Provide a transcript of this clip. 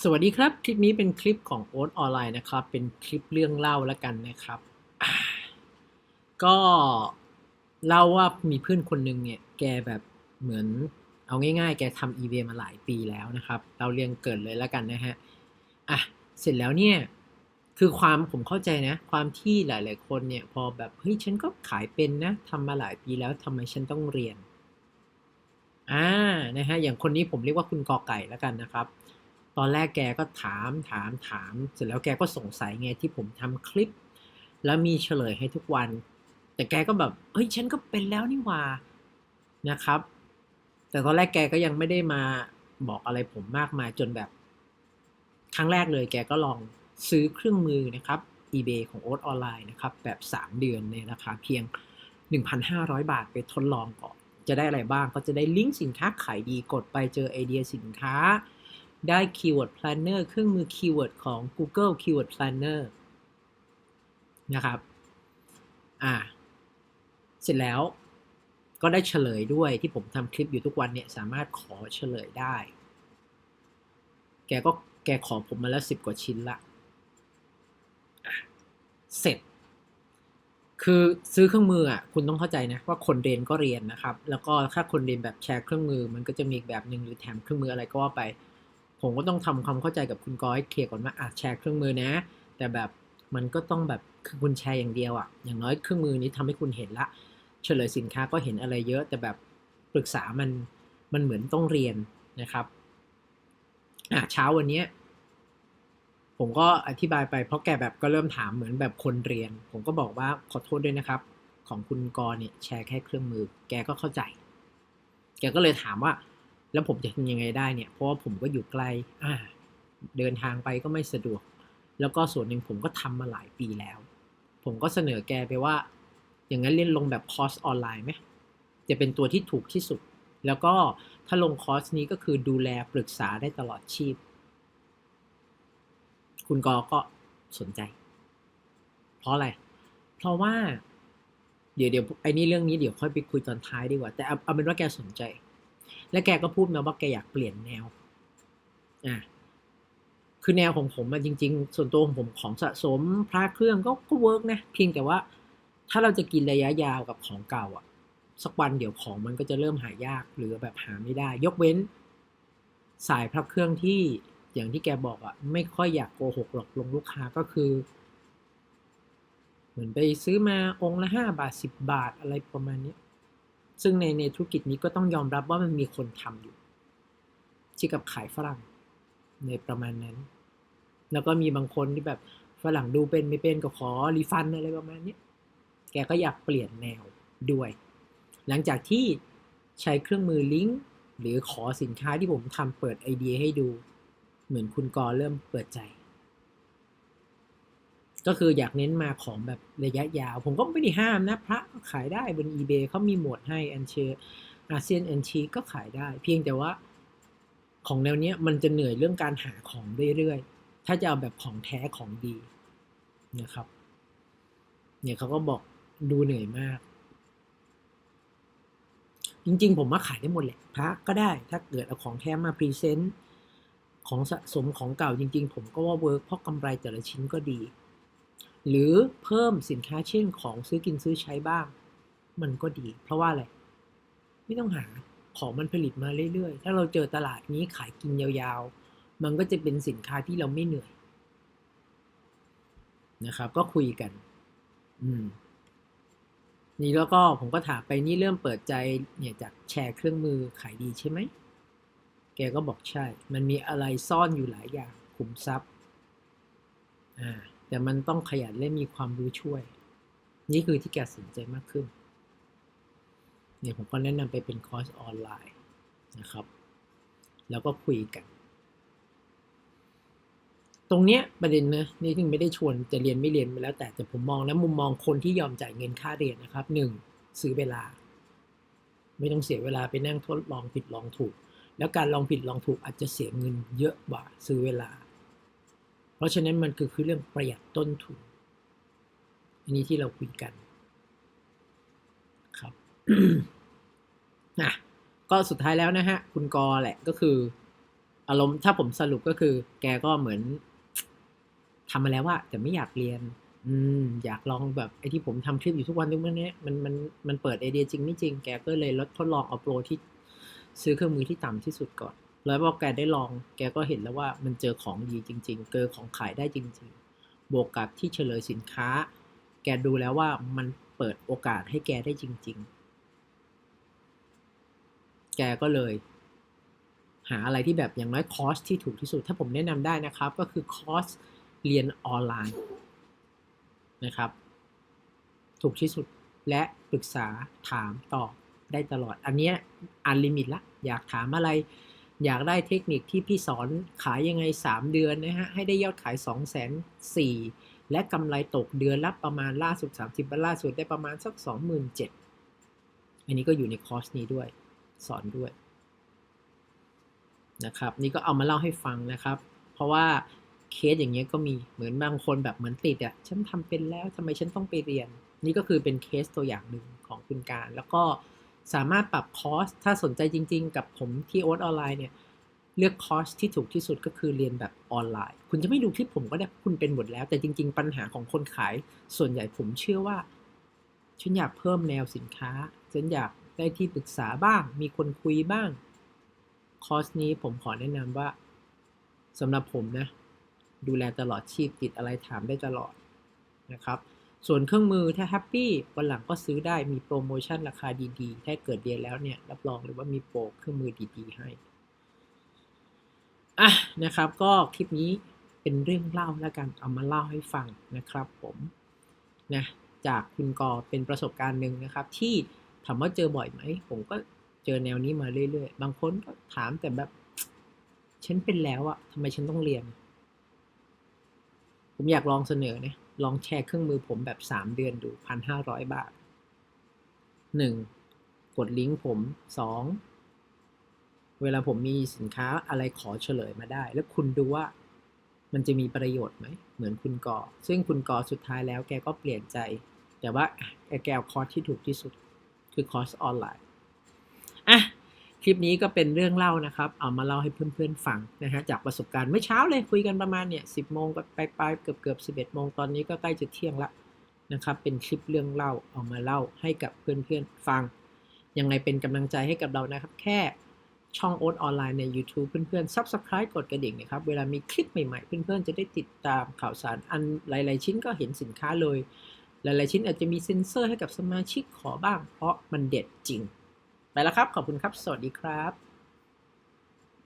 สวัสดีครับ คลิปนี้เป็นคลิปของโอ๊ตออนไลน์นะครับ เป็นคลิปเรื่องเล่าแล้วกันนะครับ ก็เล่าว่ามีเพื่อนคนหนึ่งเนี่ย แกแบบเหมือนเอาง่ายๆ แกทำอีเวมาหลายปีแล้วนะครับ เราเรียงเกิดเลยแล้วกันนะฮะ อะ เสร็จแล้วเนี่ย คือความผมเข้าใจนะ ความที่หลาย ๆ คนเนี่ย พอแบบ เฮ้ย ฉันก็ขายเป็นนะทำมาหลายปีแล้วทำไมฉันต้องเรียน อ่า นะฮะ อย่างคนนี้ผมเรียกว่าคุณกอไก่แล้วกันนะครับ ตอนแรกแกก็ถามถามถาม เสร็จแล้วแกก็สงสัยไงที่ผมทำคลิป แล้วมีเฉลยให้ทุกวัน แต่แกก็แบบเฮ้ยฉันก็เป็นแล้วนี่ว่านะครับ แต่ตอนแรกแกก็ยังไม่ได้มาบอกอะไรผมมากมายจนแบบ ครั้งแรกเลยแกก็ลองซื้อเครื่องมือนะครับ eBay ของโอ๊ตออนไลน์นะครับ แบบ 3 เดือนในราคาเพียง 1,500 บาทไปทดลองก่อน จะได้อะไรบ้างก็จะได้ลิงก์สินค้าขายดีกดไปเจอไอเดียสินค้า ได้ Keyword Planner เครื่องมือ Keyword ของ Google Keyword Planner นะครับ อ่า เสร็จแล้วก็ได้เฉลยด้วยที่ผมทำคลิปอยู่ทุกวันเนี่ย สามารถขอเฉลยได้ แกก็แกขอผมมาแล้วสิบกว่าชิ้นละเสร็จ คือซื้อเครื่องมืออะคุณต้องเข้าใจนะว่าคนเรียนก็เรียนนะครับ แล้วก็ถ้าคนเรียนแบบแชร์เครื่องมือ มันก็จะมีแบบหนึ่งหรือแถมเครื่องมืออะไรก็ว่าไป ผมก็ต้องทำความเข้าใจกับคุณกอยเคลียร์ก่อนว่าอาจแชร์เครื่องมือนะ แต่แบบมันก็ต้องแบบคือคุณแชร์อย่างเดียวอะอย่างน้อยเครื่องมือนี้ทำให้คุณเห็นละเฉลยสินค้าก็เห็นอะไรเยอะ แต่แบบปรึกษามันมันเหมือนต้องเรียนนะครับอะเช้าวันเนี้ยผมก็อธิบายไปเพราะแกแบบก็เริ่มถามเหมือนแบบคนเรียน ผมก็บอกว่าขอโทษด้วยนะครับ ของคุณกรเนี่ยแชร์แค่เครื่องมือ แกก็เข้าใจ แกก็เลยถามว่า แล้วผมจะทำยังไงได้เนี่ย เพราะว่าผมก็อยู่ไกลอ่าเดินทางไปก็ไม่สะดวก แล้วก็ส่วนหนึ่งผมก็ทำมาหลายปีแล้ว ผมก็เสนอแกไปว่า อย่างนั้นเล่นลงแบบคอร์สออนไลน์ไหมจะเป็นตัวที่ถูกที่สุด แล้วก็ถ้าลงคอร์สนี้ก็คือดูแลปรึกษาได้ตลอดชีพ คุณกอก็สนใจ เพราะอะไร เพราะว่า เดี๋ยวเดี๋ยวไอ้นี่เรื่องนี้เดี๋ยวค่อยไปคุยตอนท้ายดีกว่า แต่เอาเอาเป็นว่าแกสนใจ และแกก็พูดมาว่าแกอยากเปลี่ยนแนวอะคือแนวของผมอะจริง ๆ ส่วนตัวของผมของสะสมพระเครื่องก็ก็เวิร์กนะเพียงแต่ว่าถ้าเราจะกินระยะยาวกับของเก่าอะสักวันเดี๋ยวของมันก็จะเริ่มหายากหรือแบบหาไม่ได้ ยกเว้น สายพระเครื่องที่อย่างที่แกบอกอะไม่ค่อยอยากโกหกหลอกลวงลูกค้าก็คือ เหมือนไปซื้อมาองค์ละห้าบาทสิบบาทอะไรประมาณนี้ ซึ่งในในธุรกิจนี้ก็ต้องยอมรับว่ามันมีคนทำอยู่ที่กับขายฝรั่งในประมาณนั้น แล้วก็มีบางคนที่แบบฝรั่งดูเป็นไม่เป็นก็ขอรีฟันอะไรประมาณนี้แกก็อยากเปลี่ยนแนวด้วย หลังจากที่ใช้เครื่องมือลิงก์หรือขอสินค้าที่ผมทำเปิดไอเดียให้ดู เหมือนคุณกอเริ่มเปิดใจ ก็คืออยากเน้นมาของแบบระยะยาว ผมก็ไม่ได้ห้ามนะ พระก็ขายได้บน eBay เขามีหมวดให้อันเชอาเซียนอันชีก็ขายได้ เพียงแต่ว่าของแนวเนี้ยมันจะเหนื่อยเรื่องการหาของเรื่อยๆ ถ้าจะเอาแบบของแท้ของดีนะครับ เนี่ยเขาก็บอกดูเหนื่อยมาก จริงๆ ผมมาขายได้หมดแหละพระก็ได้ ถ้าเกิดเอาของแท้มาพรีเซนต์ของสะสมของเก่าจริงๆ ผมก็ว่าเวิร์กเพราะกำไรแต่ละชิ้นก็ดี หรือเพิ่มสินค้าเช่นของซื้อกินซื้อใช้บ้าง มันก็ดี เพราะว่าอะไร ไม่ต้องหาของมันผลิตมาเรื่อยๆ ถ้าเราเจอตลาดนี้ขายกินยาวๆ มันก็จะเป็นสินค้าที่เราไม่เหนื่อยนะครับ ก็คุยกัน อืม นี่แล้วก็ผมก็ถามไปนี่เริ่มเปิดใจเนี่ยจากแชร์เครื่องมือขายดีใช่ไหม แกก็บอกใช่ มันมีอะไรซ่อนอยู่หลายอย่างขุมทรัพย์ อ่า แต่มันต้องขยันและมีความรู้ช่วย นี่คือที่แกสนใจมากขึ้นเนี่ยผมก็แนะนำไปเป็นคอร์สออนไลน์นะครับ แล้วก็คุยกัน ตรงเนี้ยประเด็นนะนี่ถึงไม่ได้ชวนจะเรียนไม่เรียนไปแล้ว แต่แต่ผมมองนะมุมมองคนที่ยอมจ่ายเงินค่าเรียนนะครับหนึ่งซื้อเวลา ไม่ต้องเสียเวลาไปนั่งทดลองผิดลองถูก แล้วการลองผิดลองถูกอาจจะเสียเงินเยอะกว่าซื้อเวลา ราะฉะนั้นมันคือคือเรื่องประหยัดต้นทุน อันนี้ที่เราคุยกันครับนะก็สุดท้ายแล้วนะฮะ คุณกอแหละก็คือ อารมณ์ถ้าผมสรุปก็คือ แกก็เหมือนทำมาแล้วว่าแต่ไม่อยากเรียน อืม อยากลองแบบไอ้ที่ผมทำคลิปอยู่ทุกวันทุกวันนี้มันมันมันเปิดไอเดียจริงไม่จริง แกก็เลยลดทดลองเอาโปรที่ซื้อเครื่องมือที่ต่ำที่สุดก่อน แล้วพอแกได้ลอง แกก็เห็นแล้วว่ามันเจอของดีจริง ๆ เจอของขายได้จริง ๆ บวกกับที่เฉลยสินค้า แกดูแล้วว่ามันเปิดโอกาสให้แกได้จริง ๆ แกก็เลย หาอะไรที่แบบอย่างน้อยคอสที่ถูกที่สุด ถ้าผมแนะนำได้นะครับ ก็คือคอสเรียนออนไลน์นะครับ ถูกที่สุดและปรึกษาถามตอบได้ตลอด อันเนี้ยอันลิมิตละ อยากถามอะไร อยากได้เทคนิคที่พี่สอนขายยังไง 3 เดือนนะฮะ ให้ได้ยอดขาย 2 4 0 0 0 0และกำไรตกเดือนละประมาณล่าสุด 30บัลล่าสุดได้ประมาณสัก 27,000อันนี้ก็อยู่ในคอร์สนี้ด้วย สอนด้วยนะครับ นี่ก็เอามาเล่าให้ฟังนะครับ เพราะว่าเคสอย่างเงี้ยก็มีเหมือนบางคนแบบเหมือนติดอะฉันทำเป็นแล้วทำไมฉันต้องไปเรียน นี่ก็คือเป็นเคสตัวอย่างหนึ่งของคุณการ แล้วก็ สามารถปรับคอร์สถ้าสนใจจริง ๆ กับผมที่โอ๊ตออนไลน์เนี่ยเลือกคอร์สที่ถูกที่สุดก็คือเรียนแบบออนไลน์ คุณจะไม่ดูคลิปผมก็ได้คุณเป็นหมดแล้ว แต่จริง ๆ ปัญหาของคนขาย ส่วนใหญ่ผมเชื่อว่า ฉันอยากเพิ่มแนวสินค้า ฉันอยากได้ที่ปรึกษาบ้าง มีคนคุยบ้าง คอร์สนี้ผมขอแนะนำว่าสำหรับผมนะ ดูแลตลอดชีพติดอะไรถามได้ตลอดนะครับ ส่วนเครื่องมือถ้าแฮปปี้วันหลังก็ซื้อได้มีโปรโมชั่นราคาดีๆ ถ้าเกิดเรียนแล้วเนี่ย รับรองเลยว่ามีโปรเครื่องมือดีๆให้ อะนะครับ ก็คลิปนี้เป็นเรื่องเล่าแล้วกันเอามาเล่าให้ฟังนะครับผมนะจากคุณกอเป็นประสบการณ์หนึ่งนะครับ ที่ถามว่าเจอบ่อยไหม ผมก็เจอแนวนี้มาเรื่อยๆ บางคนก็ถามแต่แบบ ฉันเป็นแล้วอะทำไมฉันต้องเรียน ผมอยากลองเสนอเนะ ลองแชร์เครื่องมือผมแบบสามเดือนดูพันห้าร้อยบาทหนึ่งกดลิงก์ผมสองเวลาผมมีสินค้าอะไรขอเฉลยมาได้ แล้วคุณดูว่ามันจะมีประโยชน์ไหม เหมือนคุณกอ ซึ่งคุณกอสุดท้ายแล้วแกก็เปลี่ยนใจ แต่ว่าแกเอาคอร์สที่ถูกที่สุดคือคอร์สออนไลน์ คลิปนี้ก็เป็นเรื่องเล่านะครับ เอามาเล่าให้เพื่อนๆฟังนะฮะจากประสบการณ์เมื่อเช้าเลยคุยกันประมาณเนี่ยสิบโมงก็ไปปลายเกือบเกือบสิบเอ็ดโมงตอนนี้ก็ใกล้จะเที่ยงละนะครับ เป็นคลิปเรื่องเล่าเอามาเล่าให้กับเพื่อนๆฟัง ยังไงเป็นกำลังใจให้กับเรานะครับ แค่ช่องโอ๊ตออนไลน์ใน YouTube เพื่อนๆ Subscribe กดกระดิ่งนะครับ เวลามีคลิปใหม่ๆ เพื่อนๆ จะได้ติดตามข่าวสารอันหลายๆ ชิ้นก็เห็นสินค้าเลย หลายๆ ชิ้นอาจจะมีเซ็นเซอร์ให้กับสมาชิกขอบ้าง เพราะมันเด็ดจริง ไปแล้วครับ ขอบคุณครับ สวัสดีครับ